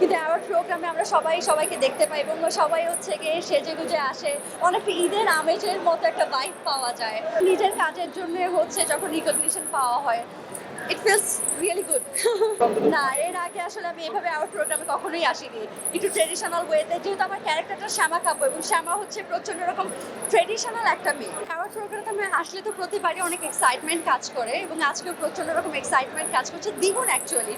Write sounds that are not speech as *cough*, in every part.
কিন্তু অ্যাওয়ার্ড প্রোগ্রামে আমরা সবাই সবাইকে দেখতে পাই এবং সবাই হচ্ছে গিয়ে সেজে গুজে আসে। অনেকটা ঈদের আমেজের মতো একটা বাইক পাওয়া যায়। নিজের কাজের জন্য হচ্ছে যখন রিকগনিশন পাওয়া হয় ইট ফিলস রিয়েলি গুড না এর আগে আসলে আমি এভাবে অ্যাওয়ার্ড প্রোগ্রামে কখনোই আসিনি। একটু ট্রেডিশনাল ওয়েতে যেহেতু আমার ক্যারেক্টারটা শ্যামা কাব্য এবং শ্যামা হচ্ছে প্রচণ্ড রকম ট্রেডিশনাল একটা মেয়ে। অ্যাওয়ার্ড প্রোগ্রামে আমি আসলে তো প্রতিবারই অনেক এক্সাইটমেন্ট কাজ করে এবং আজকেও প্রচণ্ড রকম এক্সাইটমেন্ট কাজ করছে দ্বিগুণ অ্যাকচুয়ালি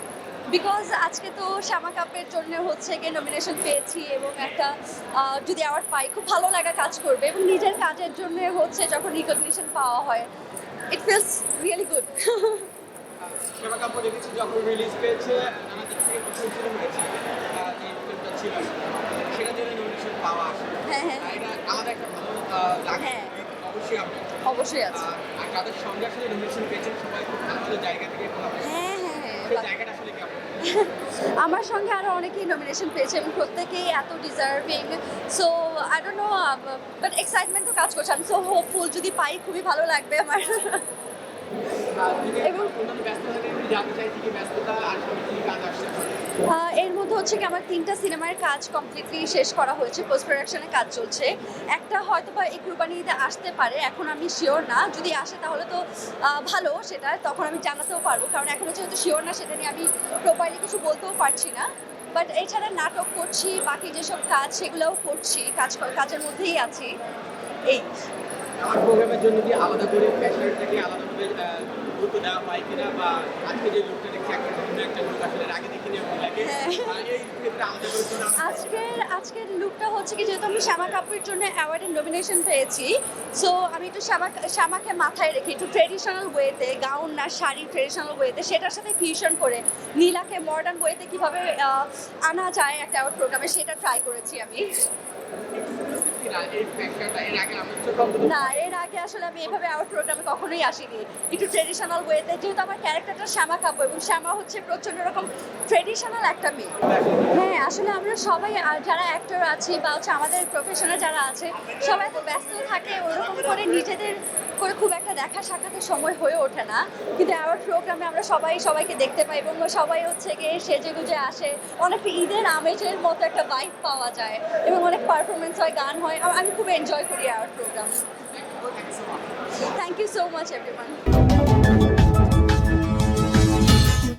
বিকজ আজকে তো শ্যামা কাপের জন্য হচ্ছে গিয়ে নমিনেশন পেয়েছি এবং একটা যদি অ্যাওয়ার্ড পাই খুব ভালো লাগা কাজ করবে এবং নিজের কাজের জন্য হচ্ছে যখন রিকগনিশন পাওয়া হয় ইট ফিলস রিয়েলি গুড সেবা কাপড় দেখেছি যখন রিলিজ পেয়েছে নানা দিক থেকে প্রশংসিত হয়েছে আহ, এই ফিল্মটা ছিল সেটার জন্য নমিনেশন পাওয়া হ্যাঁ, হ্যাঁ। এটা আমাদের একটা ভালো লাগে হ্যাঁ। অবশ্যই অবশ্যই আছে। আর যাদের সঙ্গে আসলে নমিনেশন পেয়েছেন সবাই খুব ভালো ভালো জায়গা থেকে ভালো হ্যাঁ হ্যাঁ সেই হ্যাঁ জায়গাটা আসলে কেমন *laughs* আমার সঙ্গে আরও অনেকেই নমিনেশন পেয়েছে এবং প্রত্যেকেই এত deserving so I don't know but excitement তো কাজ করছে। আমি সো হোপফুল যদি পাই খুবই ভালো লাগবে আমার। এবং- এর মধ্যে হচ্ছে কি আমার তিনটা সিনেমার কাজ কমপ্লিটলি শেষ করা হয়েছে পোস্ট প্রোডাকশনে কাজ চলছে। একটা হয়তো বা এই কুরবানিতে আসতে পারে, এখন আমি শিওর না। যদি আসে তাহলে তো ভালো সেটা, তখন আমি জানাতেও পারব। কারণ এখনও যেহেতু শিওর না, সেটা নিয়ে আমি প্রপারলি কিছু বলতেও পারছি না। বাট এছাড়া নাটক করছি, বাকি যেসব কাজ সেগুলোও করছি, কাজ, কাজের মধ্যেই আছি। এই। প্রোগ্রামের জন্য কি আলাদা করে প্যাশনেটটাকে আলাদাভাবে গুরুত্ব দেওয়া হয় কিনা বা আজকে যে লোকটা দেখছি একটা অন্য একটা লোক আসলে আগে দেখিনি এমন লাগে হ্যাঁ। আজকের আজকের লুকটা হচ্ছে কি যেহেতু আমি শ্যামা কাপুরের জন্য অ্যাওয়ার্ডের নমিনেশন পেয়েছি সো আমি একটু শ্যামা শ্যামাকে মাথায় রেখে একটু ট্রেডিশনাল ওয়েতে গাউন না শাড়ি ট্রেডিশনাল ওয়েতে সেটার সাথে ফিউশন করে নীলাকে মডার্ন ওয়েতে কীভাবে আনা যায় একটা অ্যাওয়ার্ড প্রোগ্রামে সেটা ট্রাই করেছি আমি না, এর আগে আসলে আমি এভাবে অ্যাওয়ার্ড প্রোগ্রামে কখনোই আসিনি। একটু ট্রেডিশনাল ওয়েতে যেহেতু আমার ক্যারেক্টারটা শ্যামা কাব্য এবং শ্যামা হচ্ছে প্রচণ্ড রকম ট্রেডিশনাল একটা মেয়ে। হ্যাঁ আসলে আমরা সবাই যারা অ্যাক্টর আছি, বা হচ্ছে আমাদের প্রফেশনাল যারা আছে, সবাই তো ব্যস্ত থাকে, ওরকম করে নিজেদের খুব একটা দেখা সাক্ষাতের সময় হয়ে ওঠে না। কিন্তু অ্যাওয়ার্ড প্রোগ্রামে আমরা সবাই সবাইকে দেখতে পাই এবং সবাই হচ্ছে গিয়ে সেজে গুজে আসে। অনেকটা ঈদের আমেজের মতো একটা বাইক পাওয়া যায় এবং অনেক পারফরমেন্স হয়, গান হয়। আমি খুব এনজয় করি award program thank you so much everyone